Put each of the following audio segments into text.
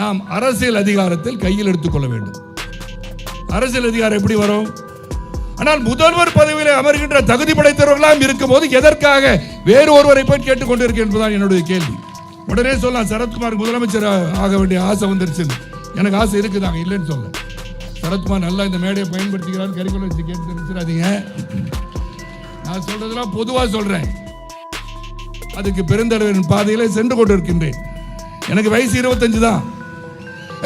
நாம் அரசியல் அதிகாரத்தில் கையில் எடுத்துக்கொள்ள வேண்டும். அரசியல் அதிகாரம் எப்படி வரும்? ஆனால் முதல்வர் பதவியில் அமர்கின்ற தகுதி படைத்தவர்களாம் இருக்கும்போது எதற்காக வேறு ஒருவரை போய் கேட்டுக்கொண்டிருக்க என்பதுதான் என்னுடைய கேள்வி. உடனே சொல்லலாம் சரத்குமார் முதலமைச்சர் ஆக வேண்டிய ஆசை வந்துருச்சு. எனக்கு ஆசை இருக்குதாங்க இல்லைன்னு சொல்ல சரத்குமார் நல்லா இந்த மேடையை பயன்படுத்திக்கிறார் கரிக்குலம் வச்சு கேட்டு தெரிஞ்சிடாதீங்க நான் சொல்றதெல்லாம் பொதுவாக சொல்றேன். அதுக்கு பெருந்தலைவரின் பாதையில் சென்று கொண்டிருக்கின்றேன். எனக்கு வயசு இருபத்தஞ்சு தான்.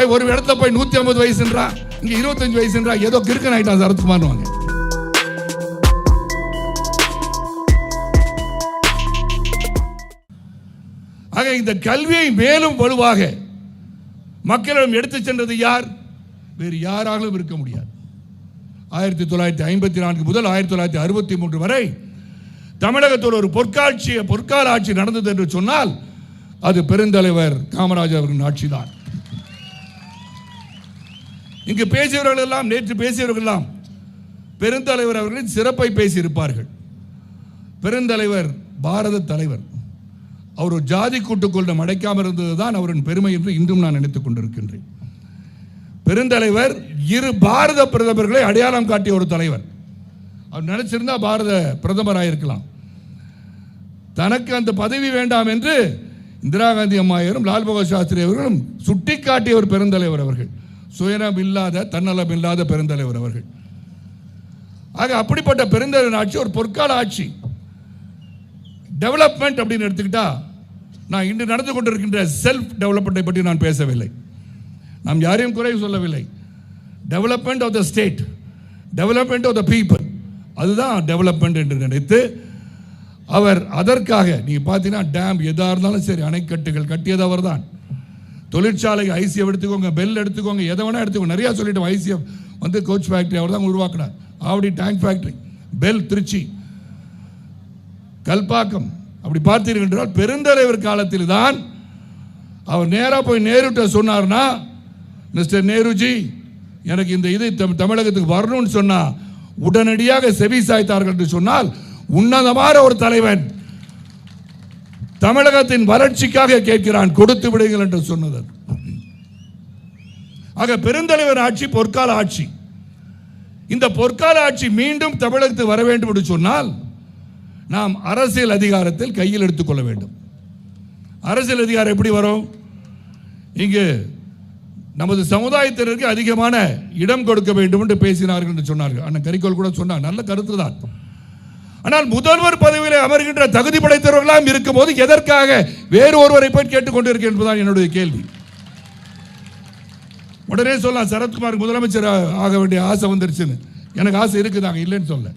ஒரு இடத்துல போய் நூத்தி ஐம்பது வயசுன்றா இங்க இருபத்தஞ்சு வயசுன்றா ஏதோ கிறுக்கன் ஆயிட்டான் சரத்குமார்வாங்க ஆக இந்த கல்வியை மேலும் வலுவாக மக்களிடம் எடுத்து சென்றது யார்? வேறு யாராலும் இருக்க முடியாது. ஆயிரத்தி தொள்ளாயிரத்தி ஐம்பத்தி நான்கு முதல் ஆயிரத்தி தொள்ளாயிரத்தி அறுபத்தி மூன்று வரை தமிழகத்தில் ஒரு பொற்காட்சி பொற்கால ஆட்சி நடந்தது என்று சொன்னால் அது பெருந்தலைவர் காமராஜர் அவர்களின் ஆட்சிதான். இங்கு பேசியவர்கள் எல்லாம் நேற்று பேசியவர்கள் எல்லாம் பெருந்தலைவர் அவர்களின் சிறப்பை பேசியிருப்பார்கள். பெருந்தலைவர் பாரத தலைவர். அவர் ஒரு ஜாதி அடைக்காமல் இருந்தது தான் அவரின் பெருமை என்று இன்றும் நான் நினைத்துக் கொண்டிருக்கின்றேன். பெருந்தலைவர் இரு பாரத பிரதமர்களை அடையாளம் காட்டிய ஒரு தலைவர். அவர் நினைச்சிருந்தா பாரத பிரதமராயிருக்கலாம். தனக்கு அந்த பதவி வேண்டாம் என்று இந்திரா காந்தி அம்மாயரும் லால் பகதூர் சாஸ்திரி அவர்களும் சுட்டிக்காட்டிய ஒரு பெருந்தலைவர் அவர்கள். சுயநலம் இல்லாத தன்னலம் இல்லாத பெருந்தலைவர் அவர்கள். ஆக அப்படிப்பட்ட பெருந்தலைவர் ஆட்சி ஒரு பொற்கால ஆட்சி. டெவலப்மெண்ட் அப்படின்னு எடுத்துக்கிட்டா நான் இன்று நடந்து கொண்டிருக்கின்ற செல்ஃப் டெவலப்மெண்ட்டை பற்றி நான் பேசவில்லை. நாம் யாரையும் குறை சொல்லவில்லை. Development of the state development of the people அதுதான் டெவலப்மெண்ட் என்று நினைத்து அவர் அதற்காக நீங்கள் பார்த்தீங்கன்னா டேம் எதாக இருந்தாலும் சரி அணைக்கட்டுகள் கட்டியது அவர் தான் தொழிற்சாலை ஐசிஎஃப் எடுத்துக்கோங்க பெல் எடுத்துக்கோங்க எதை வேணா எடுத்துக்கோங்க. நிறையா சொல்லிட்டோம் ஐசிஎஃப் வந்து கோச் ஃபேக்டரி அவர் தான் உருவாக்கினார். Avadi tank factory BHEL Trichy. Kalpakkam அப்படி பார்த்தீர்கள் என்றால் பெருந்தலைவர் காலத்தில் தான் அவர் நேராக போய் நேருட்ட சொன்னார்னா மிஸ்டர் நேருஜி எனக்கு இந்த இது தமிழகத்துக்கு வரணும்னு சொன்னால் உடனடியாக செவி சாய்த்தார்கள் என்று சொன்னால் உன்னதமான ஒரு தலைவன் தமிழகத்தின் வளர்ச்சிக்காக கேட்கிறான் கொடுத்து விடுங்கள் என்று சொன்னது. ஆக பெருந்தலைவர் ஆட்சி பொற்கால ஆட்சி. இந்த பொற்கால ஆட்சி மீண்டும் தமிழகத்துக்கு வர வேண்டும் என்று சொன்னால் நாம் அரசியல் அதிகாரத்தில் கையில் எடுத்துக்கொள்ள வேண்டும். அரசியல் அதிகாரம் எப்படி வரும்? இங்கு நமது சமுதாயத்தினருக்கு அதிகமான இடம் கொடுக்க வேண்டும் என்று பேசினார்கள் என்று சொன்னார்கள். அண்ணன் கரிக்கோல் கூட சொன்னார் நல்ல கருத்து தான் ஆனால் முதல்வர் பதவியில் அமர்கின்ற தகுதி படைத்தவர்களாம் இருக்கும்போது எதற்காக வேறு ஒருவரை போய் கேட்டுக்கொண்டிருக்க என்பதுதான் என்னுடைய கேள்வி. உடனே சொல்லலாம் சரத்குமார் முதலமைச்சர் ஆக வேண்டிய ஆசை வந்துருச்சுன்னு. எனக்கு ஆசை இருக்குதாங்க இல்லைன்னு சொல்ல.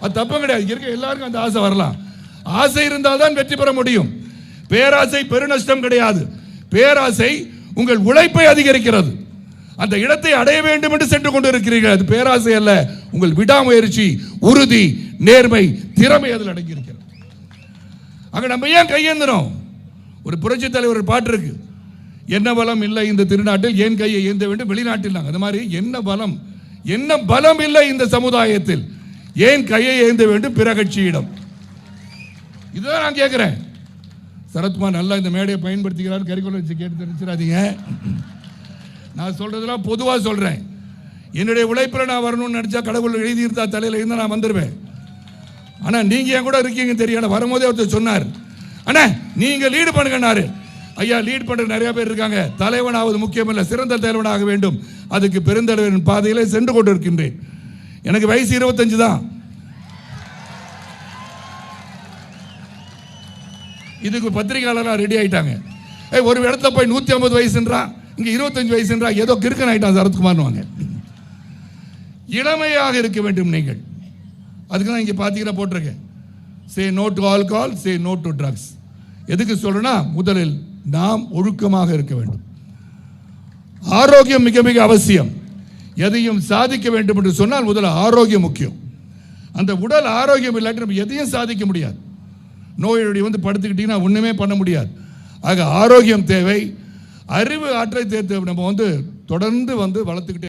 அது தப்பு கிடையாது. இருக்க எல்லாருக்கும் அந்த ஆசை வரலாம். ஆசை இருந்தால் தான் வெற்றி பெற முடியும். பேராசை பெருநஷ்டம் கிடையாது. பேராசை உங்கள் உழைப்பை அதிகரிக்கிறது. அந்த இடத்தை அடைய வேண்டும் என்று சென்று கொண்டிருக்கிறீர்கள். அது பேராசை அல்ல. உங்கள் விடாமுயற்சி உறுதி நேர்மை திறமை அதில் அடங்கியிருக்கிறது. அங்க நம்ம ஏன் கையேந்தணும் ஒரு புரட்சி தலைவர் ஒரு பாட்டு இருக்கு. என்ன பலம் இல்லை இந்த திருநாட்டில் ஏன் கையை ஏந்த வேண்டும்? வெளிநாட்டில் நாங்கள் அது மாதிரி என்ன பலம் என்ன பலம் இல்லை இந்த சமுதாயத்தில்? ஏன் கையை ஏந்த வேண்டும் பிற கட்சியிடம் இதுதான் நான் கேட்கிறேன் சரத்குமார் நல்லா இந்த மேடையை பயன்படுத்திக்கிறார். கரிக்குலம் வச்சு கேட்டு தெரிஞ்சிடாதீங்க. நான் சொல்றதெல்லாம் பொதுவாக சொல்றேன். என்னுடைய உழைப்பில் நான் வரணும்னு நினச்சா கடவுள் எழுதியிருந்தா தலையில் இருந்தால் நான் வந்துடுவேன் ஆனால் நீங்கள் என் கூட இருக்கீங்க தெரியல. வரும்போதே ஒருத்தர் சொன்னார். அண்ணா நீங்கள் லீடு பண்ணுங்கன்னாரு. ஐயா லீட் பண்ணுற நிறைய பேர் இருக்காங்க. தலைவனாவது முக்கியம் சிறந்த தலைவனாக வேண்டும். அதுக்கு பெருந்தலைவரின் பாதையிலே சென்று கொண்டு இருக்கின்றேன் எனக்கு வயசு இருபத்தஞ்சு தான். இதுக்கு பத்திரிகையாளர்லாம் ரெடி ஆயிட்டாங்க. ஏய் ஒரு இடத்துல போய் நூற்றி ஐம்பது வயசுன்றா இங்கே இருபத்தஞ்சு வயசுன்றா ஏதோ கிறுக்கன் ஆயிட்டான் சரத்குமார்னு வாங்க. இளமையாக இருக்க வேண்டும் நீங்கள். அதுக்கு தான் இங்கே பார்த்தீங்கன்னா போட்டிருக்கேன். Say no to alcohol say no to drugs எதுக்கு சொல்கிறேன்னா முதலில் நாம் ஒழுக்கமாக இருக்க வேண்டும். ஆரோக்கியம் மிக மிக அவசியம். எதையும் சாதிக்க வேண்டும் என்று சொன்னால் முதல்ல ஆரோக்கியம் முக்கியம். அந்த உடல் ஆரோக்கியம் இல்லாட்டி நம்ம எதையும் சாதிக்க முடியாது. நோயுடைய வந்து படுத்துக்கிட்டீங்கன்னா ஒன்றுமே பண்ண முடியாது. ஆக ஆரோக்கியம் தேவை. அறிவு ஆற்றல் தேவை. நம்ம வந்து தொடர்ந்து வந்து வளர்த்துக்கிட்டே